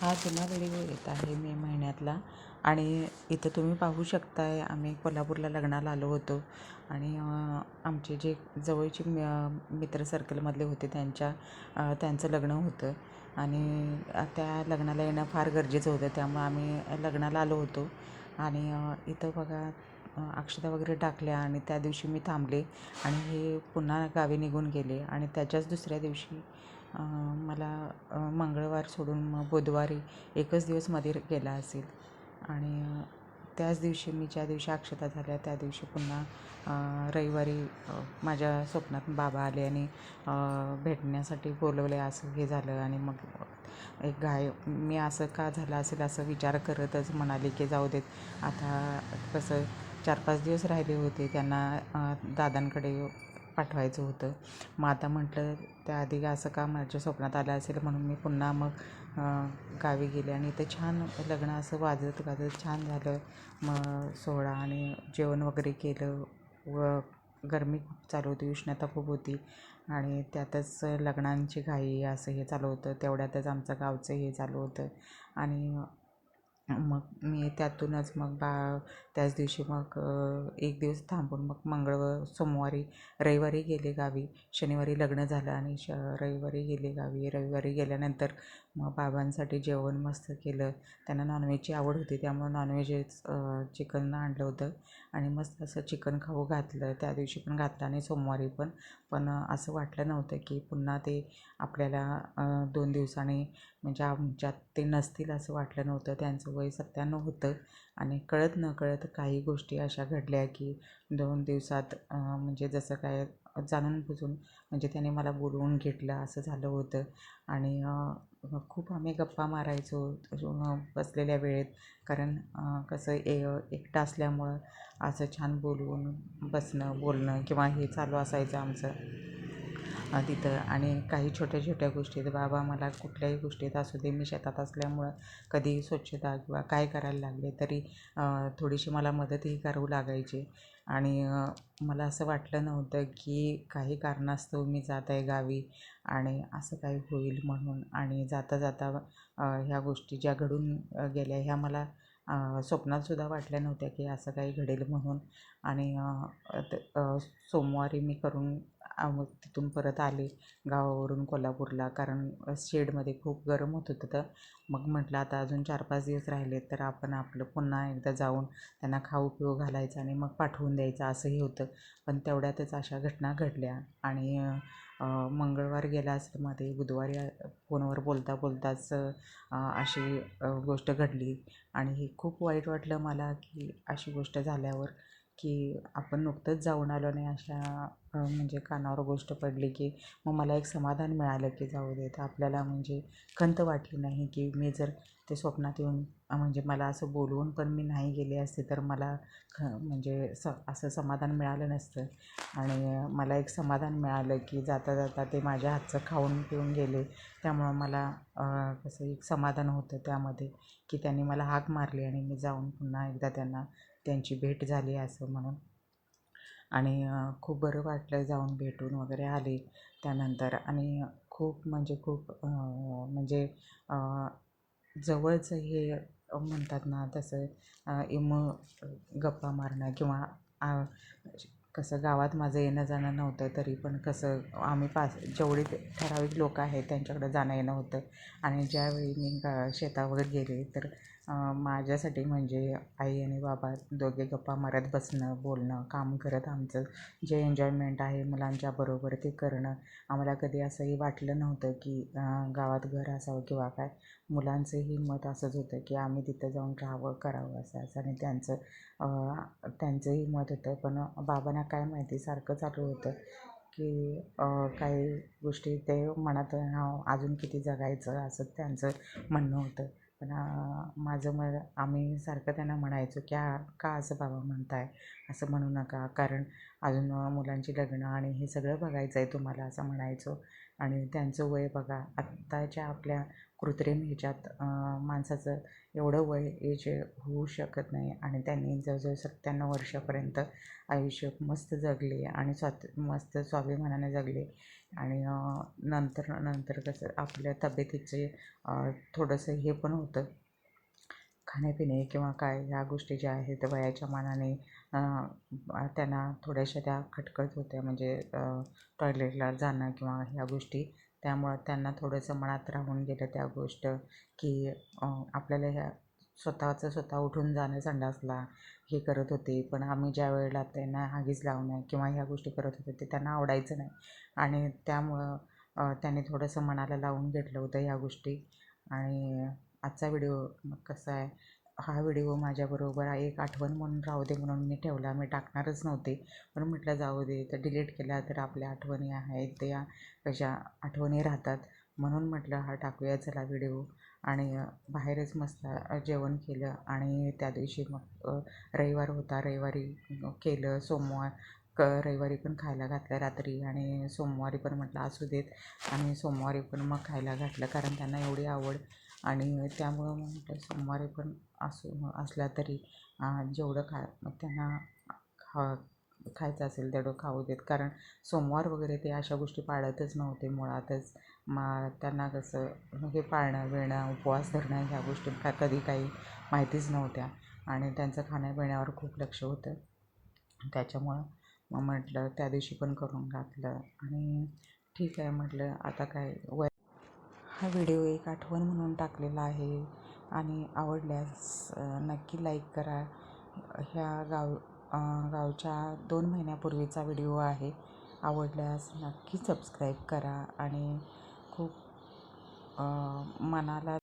हा जुना व्हिडिओ येत आहे मे महिन्यातला आणि इथं तुम्ही पाहू शकताय आम्ही कोल्हापूरला लग्नाला आलो होतो आणि आमचे जे जवळचे मित्र सर्कलमधले होते त्यांच्या त्यांचं लग्न होतं आणि त्या लग्नाला येणं फार गरजेचं होतं. त्यामुळं आम्ही लग्नाला आलो होतो आणि इथं बघा अक्षता वगैरे टाकल्या आणि त्या दिवशी मी थांबले आणि हे पुन्हा गावी निघून गेले आणि त्याच्याच दुसऱ्या दिवशी मला मंगळवार सोडून मग बुधवारी एकच दिवसमध्ये गेला असेल. आणि त्याच दिवशी मी ज्या दिवशी अक्षता झाल्या त्या दिवशी पुन्हा रविवारी माझ्या स्वप्नात बाबा आले आणि भेटण्यासाठी बोलवले असं हे झालं. आणि मग एक गाय मी असं का झालं असेल असं विचार करतच म्हणाले की जाऊ देत. आता कसं चार पाच दिवस राहिले होते त्यांना दादांकडे पाठवायचं होतं. मग आता म्हटलं त्याआधी असं का माझ्या स्वप्नात आलं असेल? म्हणून मी पुन्हा मग गावी गेले आणि इथं छान लग्न असं वाजत गाजत छान झालं. मग सोहळा आणि जेवण वगैरे केलं व गरमी खूप चालू होती उष्णता खूप होती आणि त्यातच लग्नांची घाई असं हे चालू होतं. तेवढ्यातच आमचं गावचं हे चालू होतं आणि मग मी त्यातूनच मग बा त्याच दिवशी मग एक दिवस थांबून मग मंगळवार सोमवारी रविवारी गेले गावी. शनिवारी लग्न झालं आणि श रविवारी गेले गावी. रविवारी गेल्यानंतर मग बाबांसाठी जेवण मस्त केलं. त्यांना नॉनव्हेजची आवड होती त्यामुळं नॉनव्हेजच चिकन आणलं होतं. आणि मस्त असं चिकन खाऊ घातलं. त्या दिवशी पण घातलं आणि सोमवारी पण. पण असं वाटलं नव्हतं की पुन्हा ते आपल्याला दोन दिवसांनी म्हणजे आमच्यात ते नसतील असं वाटलं नव्हतं. त्यांचं वय सत्त्याण्णव होतं आणि कळत न कळत काही गोष्टी अशा घडल्या की दोन दिवसात म्हणजे जसं काय जाणून बुजून म्हणजे त्याने मला बोलवून घेतलं असं झालं होतं. आणि खूप आम्ही गप्पा मारायचो बसलेल्या वेळेत. कारण कसं ए एकटं असल्यामुळं असं छान बोलवून बसणं बोलणं किंवा हे चालू असायचं आमचं. तिथं. आणि काही छोट्या छोट्या गोष्टीत बाबा मला कुठल्याही गोष्टीत असू दे मी शेतात असल्यामुळं कधी स्वच्छता किंवा काय करायला लागले तरी थोडीशी मला मदतही करू लागायची. आणि मला असं वाटलं नव्हतं की काही कारणास्तव मी जात आहे गावी आणि असं काही होईल म्हणून. आणि जाता जाता ह्या गोष्टी ज्या घडून गेल्या ह्या मला स्वप्नातसुद्धा वाटल्या नव्हत्या की असं काही घडेल म्हणून. आणि सोमवारी मी करून मग तिथून परत आले गावावरून कोल्हापूरला. कारण शेडमध्ये खूप गरम होत होतं तर मग म्हटलं आता अजून चार पाच दिवस राहिले तर आपण आपलं पुन्हा एकदा जाऊन त्यांना खाऊ पिऊ घालायचं आणि मग पाठवून द्यायचं असंही होतं. पण तेवढ्यातच अशा घटना घडल्या आणि मंगळवार गेला असेल मध्ये बुधवारी फोनवर बोलता बोलताच अशी गोष्ट घडली. आणि हे खूप वाईट वाटलं मला की अशी गोष्ट झाल्यावर की आपण नुकतंच जाऊन आलो नाही अशा म्हणजे कानावर गोष्ट पडली की मग मला एक समाधान मिळालं की जाऊ देत आपल्याला म्हणजे खंत वाटली नाही की मी जर ते स्वप्नात येऊन म्हणजे मला असं बोलवून पण मी नाही गेले असते तर मला ख म्हणजे स असं समाधान मिळालं नसतं. आणि मला एक समाधान मिळालं की जाता जाता ते माझ्या हातचं खाऊन पिऊन गेले. त्यामुळं मला कसं एक समाधान होतं त्यामध्ये की त्यांनी मला हाक मारली आणि मी जाऊन पुन्हा एकदा त्यांना त्यांची भेट झाली असं म्हणून. आणि खूप बरं वाटलं जाऊन भेटून वगैरे आले त्यानंतर. आणि खूप म्हणजे खूप म्हणजे जवळचं हे म्हणतात ना तसं इम गप्पा मारणं किंवा कसं गावात माझं येणं जाणं नव्हतं तरी पण कसं आम्ही पास जेवढे ठराविक लोक आहेत त्यांच्याकडं जाणं येणं होतं. आणि ज्यावेळी मी शेतावर गेले तर माझ्यासाठी म्हणजे आई आणि बाबा दोघे गप्पा मारत बसणं बोलणं काम करत आमचं जे एन्जॉयमेंट आहे मुलांच्या बरोबर ते करणं. आम्हाला कधी असंही वाटलं नव्हतं की गावात घर असावं किंवा काय. मुलांचंही मत असंच होतं की आम्ही तिथं जाऊन राहावं करावं असं असं आणि त्यांचं त्यांचंही मत होतं. पण बाबांना काय माहिती सारखं चालू होतं की काही गोष्टी ते म्हणत अजून किती जगायचं? असं त्यांचं म्हणणं होतं. पण माझं मग आम्ही सारखं त्यांना म्हणायचो की का असं बाबा म्हणताय? असं म्हणू नका. कारण अजून मुलांची लग्न आणि हे सगळं बघायचं आहे तुम्हाला असं म्हणायचो. आणि त्यांचं वय बघा. आत्ताच्या आपल्या कृत्रिम ह्याच्यात माणसाचं एवढं वय एज होऊ शकत नाही आणि त्यांनी जवळजवळ सत्त्याण्णव वर्षापर्यंत आयुष्य मस्त जगले आणि स्वात मस्त स्वाभिमानाने जगले. आणि नंतर नंतर कसं आपल्या तब्येतीचे थोडंसं हे पण होतं. खाण्यापिणे किंवा काय ह्या गोष्टी ज्या आहेत वयाच्या मानाने त्यांना थोड्याशा त्या खटकत होत्या. म्हणजे टॉयलेटला जाणं किंवा ह्या गोष्टी त्यामुळं त्यांना थोडंसं मनात राहून गेलं त्या गोष्ट की आपल्याला ह्या स्वतःचं स्वतः उठून जाणं संडासला हे करत होते. पण आम्ही ज्या वेळेला त्यांना हागीच लावणं किंवा ह्या गोष्टी करत होते ते त्यांना आवडायचं नाही. आणि त्यामुळं त्यांनी थोडंसं मनाला लावून घेतलं होतं ह्या गोष्टी. आणि आजचा व्हिडिओ कसा आहे? हा व्हिडिओ माझ्याबरोबर एक आठवण म्हणून राहू दे म्हणून मी ठेवला. मी टाकणारच नव्हते. पण म्हटलं जाऊ दे तर डिलीट केला तर आपल्या आठवणी आहेत त्या कशा आठवणी राहतात? म्हणून म्हटलं हा टाकूया चला व्हिडिओ. आणि बाहेरच मस्त जेवण केलं. आणि त्या दिवशी मग रविवार होता. रविवारी केलं सोमवार क रविवारी पण खायला घातलं रात्री. आणि सोमवारी पण म्हटलं असू देत. आणि सोमवारी पण मग खायला घातलं. कारण त्यांना एवढी आवड आणि त्यामुळं मग म्हटलं सोमवारी पण असू असला तरी जेवढं खा त्यांना खा खायचं असेल तेवढं खाऊ देत. कारण सोमवार वगैरे ते अशा गोष्टी पाळतच नव्हते मुळातच. मग त्यांना कसं हे पाळणं बिळणं उपवास धरणं ह्या गोष्टी का कधी काही माहितीच नव्हत्या. आणि त्यांचं खाण्यापिण्यावर खूप लक्ष होतं. त्याच्यामुळं मग म्हटलं त्या दिवशी पण करून घातलं. आणि ठीक आहे म्हटलं आता काय वय हा व्हिडिओ एक आठवण म्हणून टाकलेला आहे आणि आवडल्यास नक्की लाईक करा. ह्या गाव गावच्या दोन महिन्यापूर्वीचा व्हिडिओ आहे. आवडल्यास नक्की सबस्क्राईब करा आणि खूप मनाला